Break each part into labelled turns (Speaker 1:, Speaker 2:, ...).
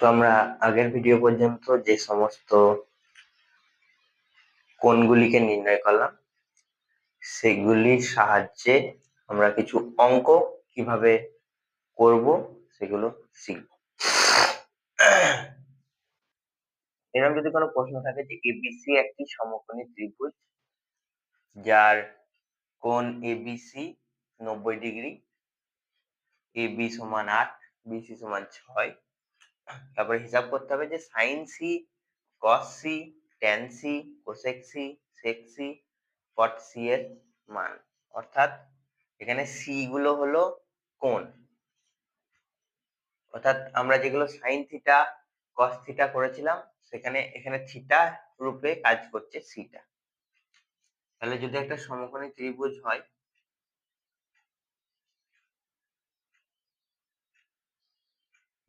Speaker 1: তো আমরা আগের ভিডিও পর্যন্ত যে সমস্ত কোণগুলিকে নির্ণয় করলাম, সেগুলির সাহায্যে আমরা কিছু অঙ্ক কীভাবে করব সেগুলো শিখব। এরকম যদি কোনো প্রশ্ন থাকে যে এবিসি একটি সমকোণী ত্রিভুজ, যার কোণ এবিসি নব্বই ডিগ্রি এবি সমান আট বিসি সমান ছয় তারপরে হিসাব করতে হবে যে sine C cos C tan C cosec C sec C cot C এর মান। অর্থাৎ এখানে সি গুলো হলো কোণ। অর্থাৎ আমরা যেগুলো সাইন থিটা কস থিটা করেছিলাম, সেখানে, এখানে থিটা রূপে কাজ করছে সিটা তাহলে যদি একটা সমকোণী ত্রিভুজ হয়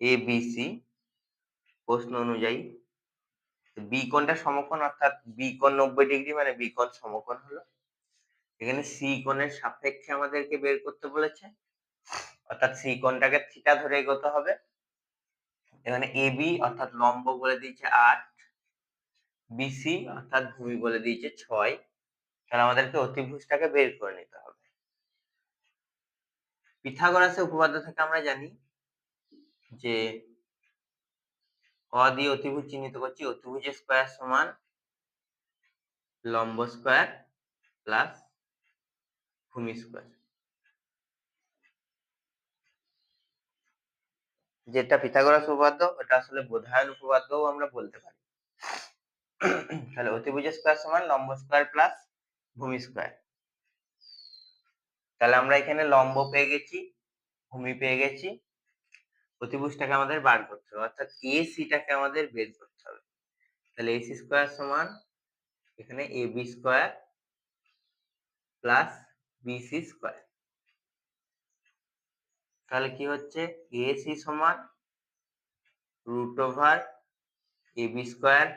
Speaker 1: এ বি সি প্রশ্ন অনুযায়ী বি কোণটা সমকোণ অর্থাৎ বি কোণ নব্বই ডিগ্রি মানে বি কোণ সমকোণ হলো। এখানে সি কোণের সাপেক্ষে আমাদেরকে বের করতে বলেছে। অর্থাৎ সি কোণটাকে থিটা ধরে এগোতে হবে। এখানে এ বি অর্থাৎ লম্ব বলে দিয়েছে আট বিসি অর্থাৎ ভূমি বলে দিয়েছে ছয়। তাহলে আমাদেরকে অতিভুজটাকে বের করে নিতে হবে। পিথাগোরাসের উপপাদ্য থেকে আমরা জানি যে অ দিয়ে অতিভুজ চিহ্নিত করছি। অতিভুজ স্কোয়ার সমান লম্ব স্কোয়ার প্লাস ভূমি স্কোয়ার যেটা পিথাগোরাস উপপাদ্য, ওটা আসলে বোধায়ন উপপাদ্যও আমরা বলতে পারি। তাহলে অতিভুজের স্কোয়ার সমান লম্ব স্কোয়ার প্লাস ভূমি স্কোয়ার তাহলে আমরা এখানে লম্ব পেয়ে গেছি, ভূমি পেয়ে গেছি। অতিভুজটাকে আমাদের বার করতে হবে। অর্থাৎ এ সিটাকে আমাদের বের করতে হবে। তাহলে এসি স্কোয়ার সমান এখানে A B square plus BC square তাহলে কি হচ্ছে? এসি সমান root over A B square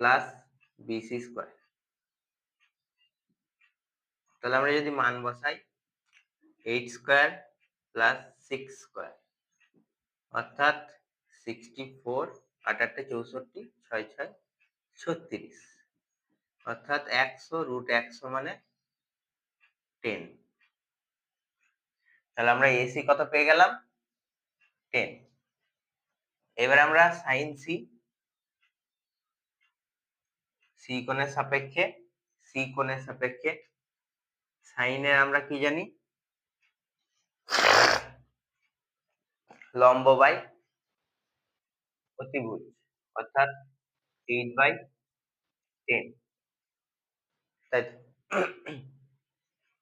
Speaker 1: plus BC square তাহলে আমরা যদি মান বসাই eight square plus six square অর্থাৎ সিক্সটি ফোর আট আটটা চৌষট্টি, ছয় ছয়, ছত্রিশ। অর্থাৎ একশো রুট একশো মানে টেন তাহলে আমরা এসি কত পেয়ে গেলাম? টেন এবার আমরা সাইন সি সি কোণের সাপেক্ষে সি কোণের সাপেক্ষে সাইনের আমরা কি জানি? লম্ব বাই অতিভুজ, অর্থাৎ এইট বাই টেন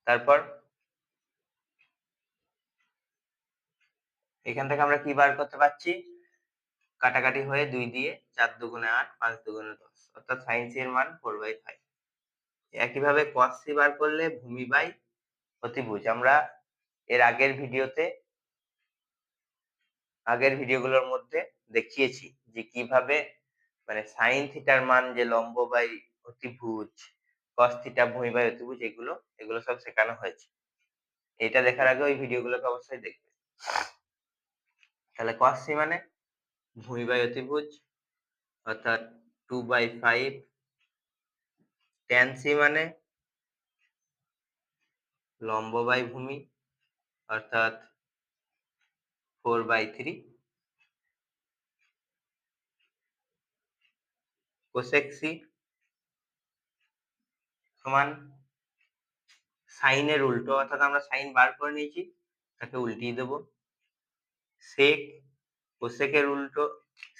Speaker 1: তারপর এখান থেকে আমরা কি বার করতে পারছি? কাটাকাটি হয়ে দুই দিয়ে চার দুগুণে আট, পাঁচ দুগুণে দশ, অর্থাৎ সাইন সি এর মান ফোর বাই ফাইভ একইভাবে কস সি বার করলে ভূমি বাই অতিভুজ। আমরা এর আগের ভিডিওতে আগের ভিডিওগুলোর মধ্যে দেখিয়েছি যে কীভাবে মানে সাইন থিটার মান যে লম্ব বাই অতিভুজ কস থিটা ভূমি বাই অতিভুজ, এগুলো এগুলো সব শেখানো হয়েছে। এটা দেখার আগে ওই ভিডিওগুলোকে অবশ্যই দেখবে তাহলে কস সি মানে ভূমি বাই অতিভুজ, অর্থাৎ two by five tan C মানে লম্ব বাই ভূমি, অর্থাৎ four by three. Cosec C সমান সাইনের উল্টো, অর্থাৎ আমরা সাইন বার করে নিয়েছি, তাকে উল্টিয়ে দেব। সেক, কোসেকের উল্টো,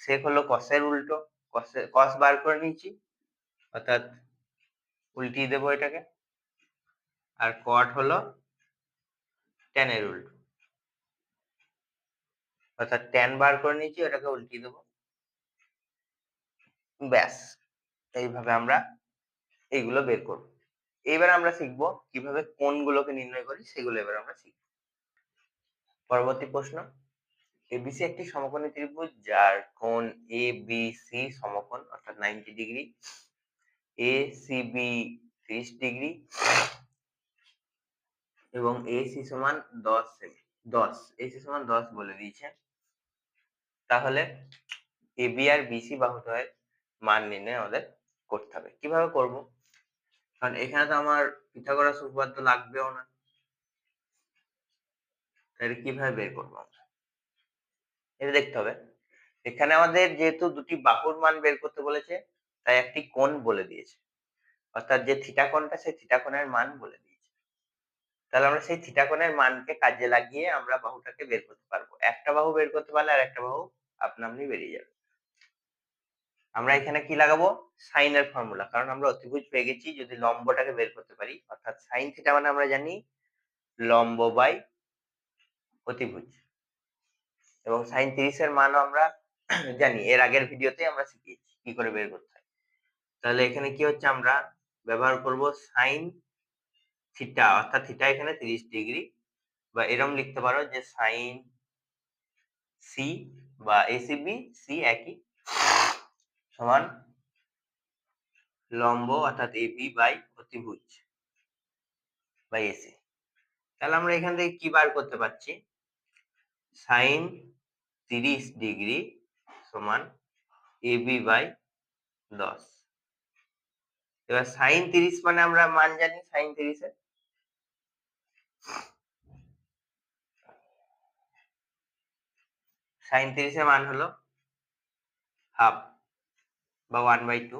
Speaker 1: সেক হলো কসের উল্টো, কসে, কস বার করে নিয়েছি, অর্থাৎ উল্টিয়ে দেবো এটাকে। আর কট হলো ট্যানের উল্টো। অর্থাৎ ট্যান বার করে নিয়েছি, ওটাকে উল্টিয়ে দেবো। ব্যাস, এইভাবে আমরা এইগুলো বের করব। এবার আমরা শিখব কীভাবে কোণগুলোকে নির্ণয় করি, সেগুলো এবার আমরা শিখব। পরবর্তী প্রশ্ন এবিসি একটি সমকোণী ত্রিভুজ, যার কোণ এ বি সি সমকোণ, অর্থাৎ ninety degree A C B ত্রিশ ডিগ্রি এবং এসি সমান দশ সেমি, দশ এসি সমান দশ বলে দিয়েছে। তাহলে এবি আর বিসি বাহুদ্বয়ের মান নির্ণয় আমাদের করতে হবে। কীভাবে করব? কারণ এখানে তো আমার পিথাগোরাস উপপাদ্য লাগবেও না। তাহলে কীভাবে বের করব এটা দেখতে হবে। এখানে আমাদের যেহেতু দুটি বাহুর মান বের করতে বলেছে, তাই একটি কোণ বলে দিয়েছে। অর্থাৎ যে থিটা কোণটা, সেই থিটা কোণের মান বলে দিয়েছে। তাহলে আমরা সেই থিটা কোণের মানকে কাজে লাগিয়ে আমরা বাহুটাকে বের করতে পারব। একটা বাহু বের করতে পারলে আর একটা বাহু আপনা আপনি বেরিয়ে যাবে আমরা এখানে কি লাগাবো? সাইনের ফর্মুলা কারণ আমরা অতিভুজ পেয়ে গেছি যদি লম্বটাকে বের করতে পারি। অর্থাৎ সাইন থিটা মানে আমরা জানি লম্ব বাই অতিভুজ। এবং সাইন তিরিশের মানও আমরা জানি, এর আগের ভিডিওতে আমরা শিখিয়েছি কি করে বের করতে হয়। তাহলে এখানে কি হচ্ছে আমরা ব্যবহার করব সাইন থিটা অর্থাৎ থিটা এখানে তিরিশ ডিগ্রি, বা এরম লিখতে পারো যে সাইন সি বা এসিবি সি একই। সমান লম্ব অর্থাৎ এবি বাই অতিভুজ বাই এসি তাহলে আমরা এখান থেকে কি বার করতে পারছি? সাইন তিরিশ ডিগ্রি সমান এবি বাই দশ। এবার সাইন তিরিশ মানে আমরা মান জানি সাইন তিরিশের। সাইন তিরিশের মান হলো হাফ বা ওয়ান বাই টু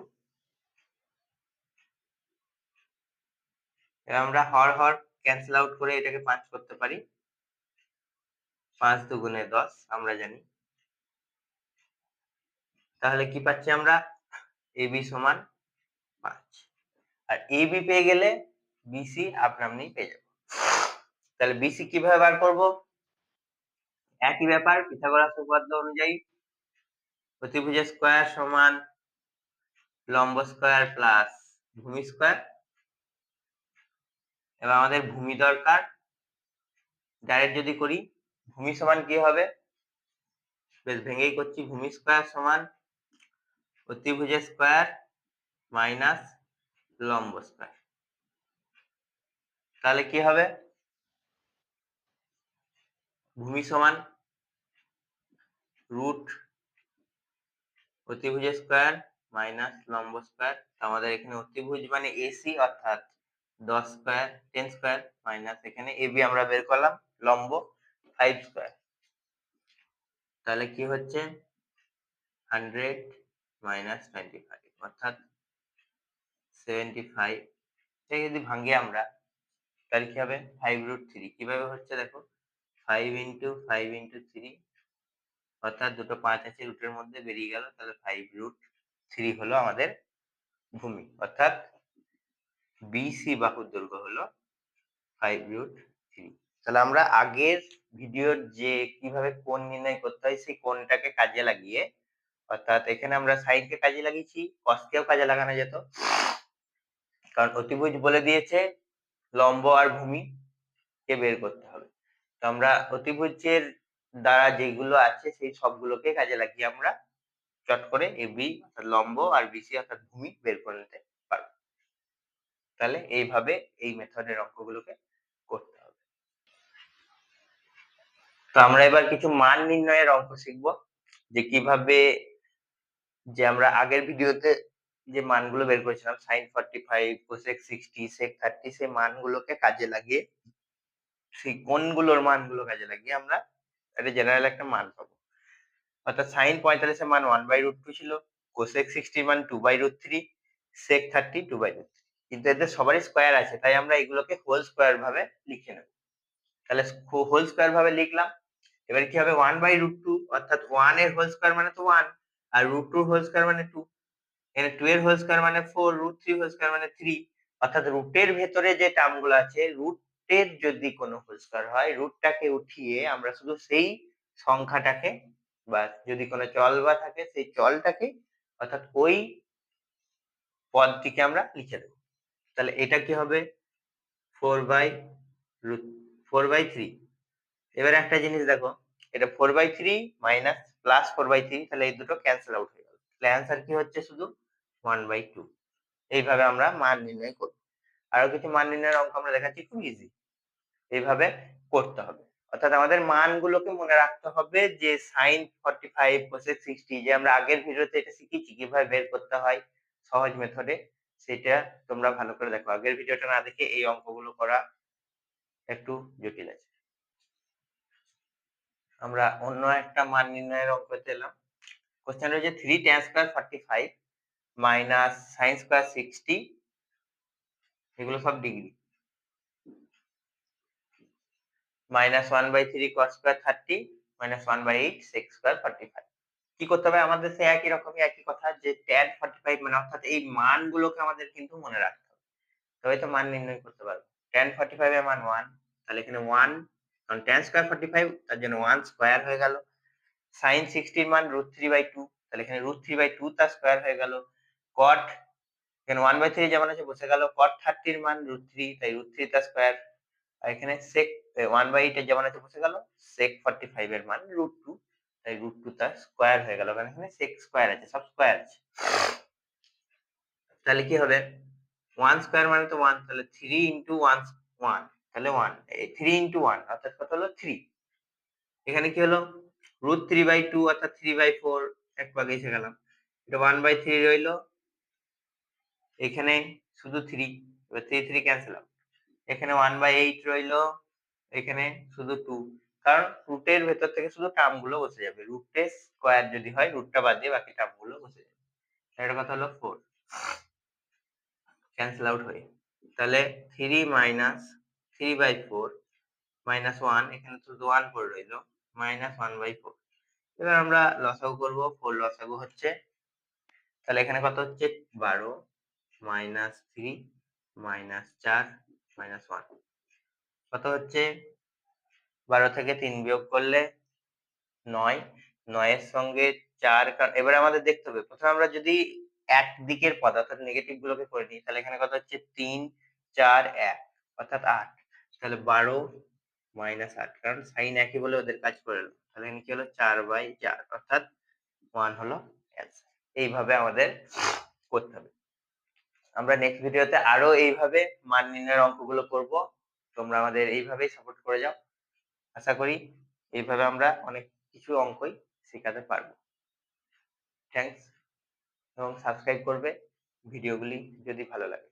Speaker 1: আমরা হর হর ক্যান্সেল আউট করে এটাকে পাঁচ করতে পারি। পাঁচ দুগুণে দশ, আমরা জানি। তাহলে কি পাচ্ছি আমরা? এবি সমান পাঁচ। আর এবি পেয়ে গেলে বিসি আপনা আপনি পেয়ে যাব। তাহলে বিসি কীভাবে বার করব? একই ব্যাপার, পিথাগোরাস উপপাদ্য অনুযায়ী প্রতিভুজ স্কয়ার সমান লম্ব স্কয়ার প্লাস ভূমি স্কয়ার। এবার আমাদের ভূমি দরকার। ডাইরেক্ট যদি করি, ভূমি সমান কি হবে? বেশ, ভেঙেই করছি। ভূমি স্কয়ার সমান অতিভুজ স্কয়ার মাইনাস লম্ব স্কয়ার। তাহলে কি হবে? ভূমি সমান রুট অতিভুজ স্কয়ার মাইনাস লম্ব স্কয়ার আমাদের এখানে অতিভুজ মানে এসি অর্থাৎ দশ স্কয়ার টেন স্কয়ার মাইনাস এখানে এবি আমরা বের করলাম, লম্ব ফাইভ স্কয়ার তাহলে কি হচ্ছে? হান্ড্রেড মাইনাস টোয়েন্টি ফাইভ অর্থাৎ সেভেন্টি ফাইভ এটাকে যদি ভাঙি আমরা, তাহলে কি হবে? ফাইভ রুট থ্রি কীভাবে হচ্ছে দেখো? Five into five into three অর্থাৎ দুটো পাঁচ আছে রুটের মধ্যে বেরিয়ে গেল, তাহলে ফাইভ রুট থ্রি হলো আমাদের ভূমি। অর্থাৎ বিসি বাহুর দৈর্ঘ্য হলো ফাইভ রুট থ্রি তাহলে আমরা আগের ভিডিওর যে কীভাবে কোণ নির্ণয় করতে হয়, সেই কোণটাকে কাজে লাগিয়ে, অর্থাৎ এখানে আমরা সাইনকে কাজে লাগিয়েছি কসকেও কাজে লাগানো যেত। কারণ অতিভুজ বলে দিয়েছে লম্ব আর ভূমি কে বের করতে হবে। তো আমরা অতিভুজের দ্বারা যেগুলো আছে সেই সবগুলোকে কাজে লাগিয়ে আমরা চট করে এবি অর্থাৎ লম্ব আর বিসি অর্থাৎ ভূমি বের করে নিতে পারব। তাহলে এইভাবে এই মেথডের অঙ্কগুলোকে করতে হবে। তো আমরা এবার কিছু মান নির্ণয়ের অঙ্ক শিখব, যে কীভাবে যে আমরা আগের ভিডিওতে যে মানগুলো বের করেছিলাম sine forty five cosec sixty sec thirty সেই মানগুলোকে কাজে লাগিয়ে সেই কোনগুলোর মানগুলো কাজে লাগিয়ে আমরা একটা জেনারেল একটা মান পাবো। অর্থাৎ সাইন পঁয়তাল্লিশের মান ওয়ান বাই রুট টু ছিল কোসেক সিক্সটির মান two by root three sec thirty two by root কিন্তু এদের সবারই স্কোয়ার আছে, তাই আমরা এগুলোকে হোল স্কোয়ার ভাবে লিখে নেব। তাহলে হোল স্কোয়ার ভাবে লিখলাম, এবার কি হবে? ওয়ান বাই রুট টু অর্থাৎ ওয়ানের হোল স্কোয়ার মানে তো ওয়ান আর রুট টু হোল স্কোয়ার মানে টু এখানে টু এর হোল স্কোয়ার মানে four root three whole square মানে থ্রি অর্থাৎ রুটের ভেতরে যে টার্মগুলো আছে রুটের যদি কোনো হোল হয় রুটটাকে উঠিয়ে আমরা শুধু সেই সংখ্যাটাকে বা যদি কোনো চল বা থাকে, সেই চলটাকে অর্থাৎ ওই পদটিকে আমরা লিখে দেবো। তাহলে এটা কি হবে? Four by root four by three এবার একটা জিনিস দেখো, এটা four by three minus plus four by three তাহলে এই দুটো ক্যান্সেল আউট হয়ে গেল। তাহলে অ্যান্সার কি হচ্ছে শুধু? ওয়ান বাই টু এইভাবে আমরা মান নির্ণয় করব। আরও কিছু মান নির্ণয়ের অঙ্ক আমরা দেখাচ্ছি, খুব ইজি এইভাবে করতে হবে। অর্থাৎ আমাদের মানগুলোকে মনে রাখতে হবে যে sin 45 cosec 60 যে আমরা আগের ভিডিওতে এটা শিখেছি, কীভাবে বের করতে হয়, সহজ মেথডে সেটা তোমরা ভালো করে দেখো। আগের ভিডিওটা না দেখে এই অঙ্কগুলো করা একটু জটিল আছে। আমরা অন্য একটা মান নির্ণয়ের অঙ্কতে এলাম। কোশ্চেন রয়েছে three tan square forty five minus sine square sixty এগুলো সব degree minus one by three cos square thirty minus one by eight six square forty five কি করতে হবে? আমাদের সে একই রকমই একই কথা যে ট্যান ফর্টি ফাইভ মানে অর্থাৎ এই মানগুলোকে আমাদের কিন্তু মনে রাখতে হবে। তবে তো মান নির্ণয় করতে পারব। ট্যান ফর্টি ফাইভ এর মান ওয়ান তাহলে এখানে ওয়ান কারণ ট্যান স্কোয়ার ফর্টি ফাইভ তার জন্য ওয়ান স্কোয়ার হয়ে গেল। সাইন সিক্সটির মান রুট থ্রি বাই টু তাহলে এখানে রুট থ্রি বাই টু তার স্কোয়ার হয়ে গেল। কট এখানে ওয়ান বাই থ্রি যেমন আছে, বসে গেল কট থার্টির মান রুট থ্রি তাই রুট থ্রি তার স্কোয়ার আর এখানে সেক ওয়ান বাই এইটের যেমন আছে, বসে গেল সেক ফর্টি ফাইভ এর মান রুট টু তাই রুট টু তার স্কোয়ার হয়ে গেল। কারণ এখানে সেক স্কোয়ার আছে, সব স্কোয়ার আছে। তাহলে কি হবে? ওয়ান স্কোয়ার মানে তো ওয়ান তাহলে থ্রি ইন্টু ওয়ান ওয়ান তাহলে ওয়ান থ্রি ইন্টু ওয়ান অর্থাৎ কত হলো? থ্রি এখানে কি হলো? রুট থ্রি বাই টু অর্থাৎ থ্রি বাই ফোর এক ভাগে এসে গেলাম। এটা ওয়ান বাই থ্রি রইল এখানে শুধু থ্রি এবার থ্রি থ্রি ক্যান্সেল আউট এখানে ওয়ান বাই এইট রইল, এখানে শুধু টু কারণ রুটের ভেতর থেকে শুধু টার্মগুলো বসে যাবে। রুটের স্কোয়ার যদি হয় রুটটা বাদ দিয়ে বাকি টার্মগুলো বসে যাবে। এটা কথা হলো ফোর ক্যান্সেল আউট হয়ে। তাহলে three minus three by four minus one এখানে শুধু ওয়ান পড়ে রইল মাইনাস ওয়ান বাই ফোর এবার আমরা লসাগু করব ফোর লসাগু হচ্ছে, তাহলে এখানে কত হচ্ছে? বারো। মাইনাস থ্রি, মাইনাস চার, মাইনাস ওয়ান। কত হচ্ছে? বারো থেকে তিন বিয়োগ করলে নয়। নয়ের সঙ্গে চার কারণ এবার আমাদের দেখতে হবে। প্রথমে আমরা যদি এক দিকের পদ, অর্থাৎ নেগেটিভ গুলোকে করে নিই, তাহলে এখানে কত হচ্ছে? তিন, চার, এক, অর্থাৎ আট। তাহলে বারো মাইনাস আট, কারণ সাইন একই বলে ওদের কাজ করে তাহলে এখানে কি হলো? চার বাই চার, অর্থাৎ ওয়ান হলো অ্যান্সার। এইভাবে আমাদের করতে হবে। আমরা নেক্সট ভিডিওতে আরও এইভাবে মান নির্ণয়ের অঙ্কগুলো করব। তোমরা আমাদের এইভাবেই সাপোর্ট করে যাও। আশা করি এইভাবে আমরা অনেক কিছু অঙ্কই শেখাতে পারব। থ্যাংকস এবং সাবস্ক্রাইব করবে। ভিডিওগুলি যদি ভালো লাগে।